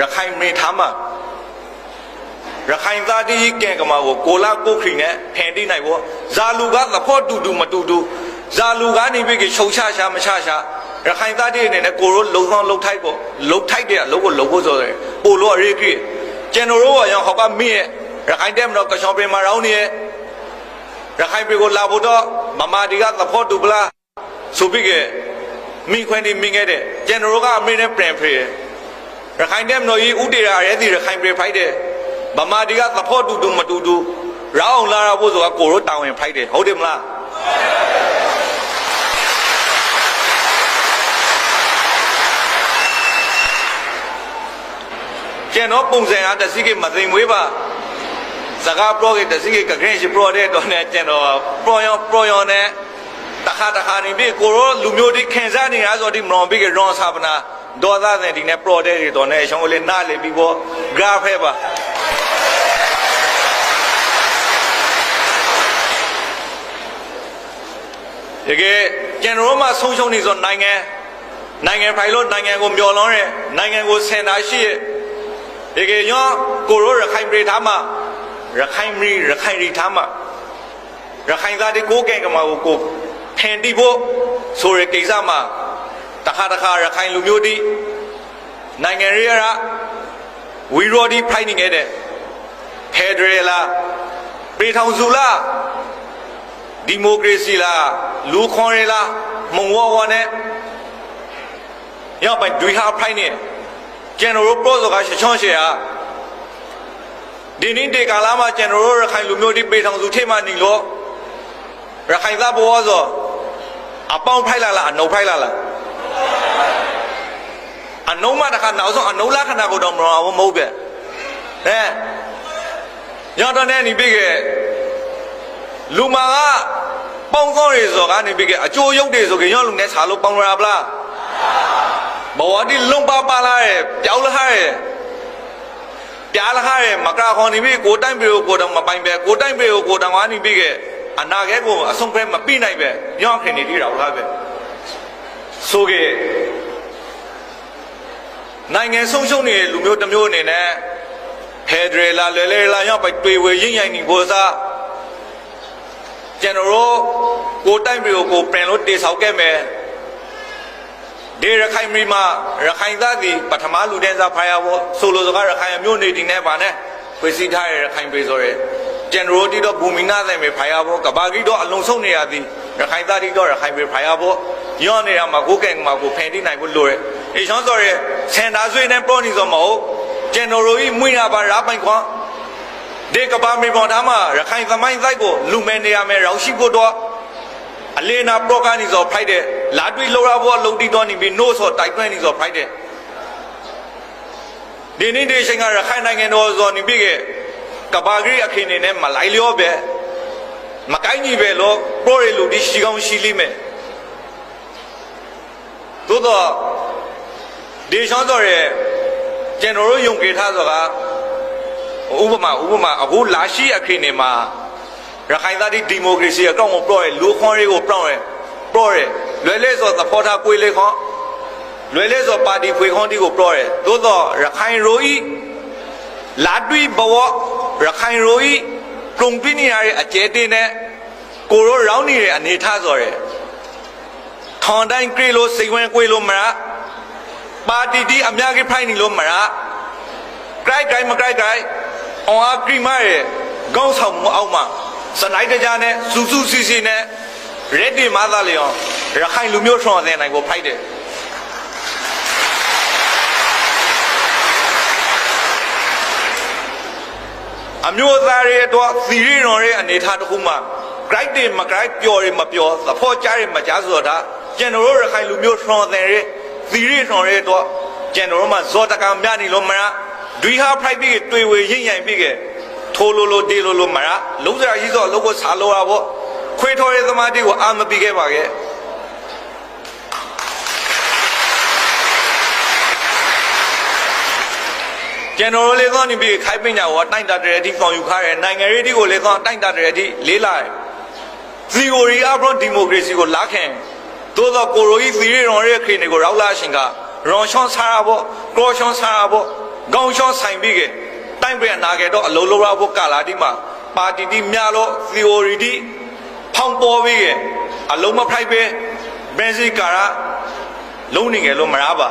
ရခိုင်မင်းထားမှာရခိုင်သားတီးကဲကမာကိုကိုလာကိုခရီနဲ့ဖန်တီးနိုင်ဖို့ဇာလူကသဖို့တူတူမတူတူဇာလူကနေပြီကရှုံချရှာမချရှာရခိုင်သားတီးအနေနဲ့ကိုရိုလုံဆောင်လုံထိုက်ဖို့လုံထိုက်တဲ့လုံကိုလုံဖို့ဆိုတယ်ပိုလို့ရေးကြည့်ကျွန်တော်တို့ရောဟောက်ကမင်းရခိုင်တဲ့မတော့ကရှောင်းပင်မှာရောင်းနေရခိုင်ပြည်ကိုလာဖို့တော့မမဒီကသဖို့တူပလားဆိုပြီးကမိခွန်းဒီမိငဲတဲ့ကျွန်တော်တို့ကအမေနဲ့ပြန်ဖေးရ ခိုင်တဲ့မတော်ကြီးဥတေရာရဲစီရခိုင်ပြည်ဖိုက်တယ်ဗမာဒီကသဖို့တူတူမတူတူရောင်းအောင်လာရဖို့ဆိုတာကိုရိုတောင်းရင်ဖိုက်တယ်ဟုတ်တယ်မလားကျွန်တော်ပုံစံအားတစီကမသိမွေးပါစကားပရောကတစီကကဂရင်ရှိပရောတဲ့တော့နဲ့ကျွန်တော်ပရောယောပရောယောနဲ့တခါတခါနေပြီကိုရောလူမျိုးဒီခင်စားနေရဆိုဒီမလွန်ပြီကရွန်စာပနာ ဒေါ်သားတဲ့ဒီနဲ့ပရောတဲ့တွေတော့နဲ့ရှောင်းလေးနားလေပြီးပေါ့ဂရာဖဲပါတကယ်ကျွန်တော်တို့မှဆုံးရှုံးနေဆိုနိုင်ငံနိုင်ငံဖိုင်လို့နိုင်ငံကိုမျောလွန်းရဲနိုင်ငံကိုစင်တာရှိရဲ့တကယ်ရောကိုရိုရခိုင်ပြည်သားမှာရခိုင်မီရခိုင်ရီသားမှာရခိုင်သားဒီကိုကဲကမာကိုကိုဖန်တီးဖို့ဆိုရကိစ္စမှာ တခါတခါရခိုင်လူမျိုးဒီနိုင်ငံရေးရဝီရိုဒီဖိုင်နေခဲ့တဲ့ဖက်ဒရယ်လားပြည်ထောင်စုလားဒီမိုကရေစီလားလူခွန်ရလားမုံဝဝနဲ့ရောက်ပိုင်ဒွေဟာဖိုင်နေကျွန်တော်တို့ပရောစကားရှချွန်ရှေဟာဒီနေ့ဒီကာလာမှာကျွန်တော်တို့ရခိုင်လူမျိုးဒီပြည်ထောင်စုထိမှနေလို့ရခိုင်သားဘောဆိုအပေါင်းဖိုက်လာလားအ နှုတ်ဖိုက်လာလားအနှုံးမတခါနောက်ဆုံးအနှုံးလက္ခဏာကိုတော့မတော်ဘူးမဟုတ်ပဲအဲညတော့နဲ့နေပြီကလူမာကပေါင်းကောင်းရေဆိုကနေပြီကအကျိုးရုပ်တွေဆိုကြရောလူနဲ့ခြာလို့ပေါင်းရပါလားဘဝဒီလုံပါပါလာရဲ့ပြောင်းလာရဲ့ပြားလာရဲ့မကခေါ်နေပြီကိုတိုင်ပြီကိုတော့မပိုင်ပဲကိုတိုင်ပြီကိုတောင်ကနေပြီကအနာခဲကိုအဆုံးဖဲမပြနိုင်ပဲညောင်းခင်နေတိတော်လားပဲဆိုကြ နိုင်ငံဆုံးရှုံးနေတဲ့လူမျိုးတစ်မျိုးအနေနဲ့ဖက်ဒရယ်လာလွယ်လွယ်လာရောက်ไปတွေ့ဝေရင့်ရိုင်နေဖို့စားကျွန်တော်တို့ကိုတိုက်မျိုးကိုပြန်လို့တေဆောက်ခဲ့မယ်ဒီရခိုင်ပြည်မှာရခိုင်သားသည်ပထမလူတန်းစားဖာရဖို့ဆိုလိုစကားရခိုင်အမျိုးနေဒီနဲ့ဗာနဲ့ဝေစီထားရရခိုင်ပြည်ဆိုရဲကျွန်တော်တို့ဒီတော့ဘူမီနာဆိုင်ပဲဖာရဖို့ကဘာကြီးတော့အလုံးစုံနေရသည်ရခိုင်သားဒီတော့ရခိုင်ပြည်ဖာရဖို့ညောနေတာမှာကိုကဲမှာကိုဖန်တီးနိုင်ဖို့လိုရဲ အေချောင်းဆိုရဲစင်တာဆွေးနဲ့ပေါ်နေဆိုမဟုတ်ကျွန်တော်တို့ဤမွေးနာပါရာပိုင်ခွန်ဒီကဘာမေပေါ်သားမှာရခိုင်သမိုင်းဆိုင်ကိုလူမဲနေရမယ်ရောင်ရှိဖို့တော့အလေနာပရောကနေဆိုဖိုက်တယ်လာတွေ့လောရဘောလုံတီတော်နေပြီးနို့ဆိုတိုက်တွန်းနေဆိုဖိုက်တယ်ဒီနေ့ဒီချိန်ကရခိုင်နိုင်ငံတော်ဆိုနေပြီကကဘာဂရိအခင်းနေနဲ့မလိုက်လျောပဲမကိုင်းကြီးပဲလို့ပရိုရီလူဒီရှိကောင်းရှိလိမ့်မယ်သို့တော့ ဒီချောင်းတော်ရဲ့ကျွန်တော်တို့ယုံကြည်ထားဆိုတာဥပမာဥပမာအခုလာရှိအခင်းနေမှာရခိုင်သားဒီဒီမိုကရေစီအကောင့်ကိုပလော့ရလူခွန်တွေကိုပလော့ရပလော့ရလွယ်လဲဆိုသဖောထားကိုယ်လေးခွန်လွယ်လဲဆိုပါတီဖွေခွန်တီကိုပလော့ရသို့တော့ရခိုင်ရိုဤလာတွေ့ဘဝရခိုင်ရိုဤကုံပြနေရတဲ့အကျဲတင်းနဲ့ကိုရောရောင်းနေတဲ့အနေထားဆိုရယ်ထွန်တိုင်းကြွေလို့စိတ်ဝင်ကြွေလို့မရ ပါတီတီအများကြီးဖိုင်နေလို့မရကြိုက်ကြိုက်မကြိုက်ကြိုက်အောင်အားကြိမရဲ့ကောင်းဆောင်မှုအောက်မှာစနိုက်တကြနဲ့စူးစူးစီစီနဲ့ရက်ဒီမသားလျော်ရခိုင်လူမျိုးထွန်တဲ့နိုင်ကိုဖိုက်တယ်အမျိုးသားတွေတော့သီရိရွန်ရဲ့အနေထားတစ်ခုမှ great တွေမ great ပျော်တွေမပျော်သဖို့ကြားတွေမကြားဆိုတာကျွန်တော်တို့ရခိုင်လူမျိုးထွန်တဲ့ရဲ့ သီရိရွန်ရဲ့တော့ကျွန်တော်တို့မှဇောတကံမြနေလို့မရဒွီဟာဖိုက်ပြီးတွေ့ဝေရင့်ရိုင်ပြီးကထိုးလိုလိုတေးလိုလိုမရလုံးစရာကြီးစောလုံးကိုစားလိုတာပေါ့ခွေးထော်ရဲ့သမားတိကိုအာမပြီးခဲ့ပါခဲ့ကျွန်တော်တို့လေကောင်းနေပြီခိုင်ပညာကိုတိုင်တာတဲ့အထိကောင်ယူခါရဲနိုင်ငံရေးတိကိုလေကောင်းတိုင်တာတဲ့အထိလေးလာတယ်သီအိုရီအဘရဒီမိုကရေစီကိုလာခင် သို့သောကိုရိုကြီးသီရီရွန်ရဲ့ခေနေကိုရောက်လာရှင်ကရွန်ရှွန်ဆာရာဘောကရောရှွန်ဆာရာဘောကောင်းရှောဆိုင်ပြီးကတိုင်းပြည်နာခဲ့တော့အလုံးလုံးရဖို့ကာလာဒီမှာပါတီတီများလို့ theory တီဖောင်းပေါ်ပြီးကအလုံးမဖိုက်ပဲဘယ်စီကာရာလုံးနေကြလို့မရပါ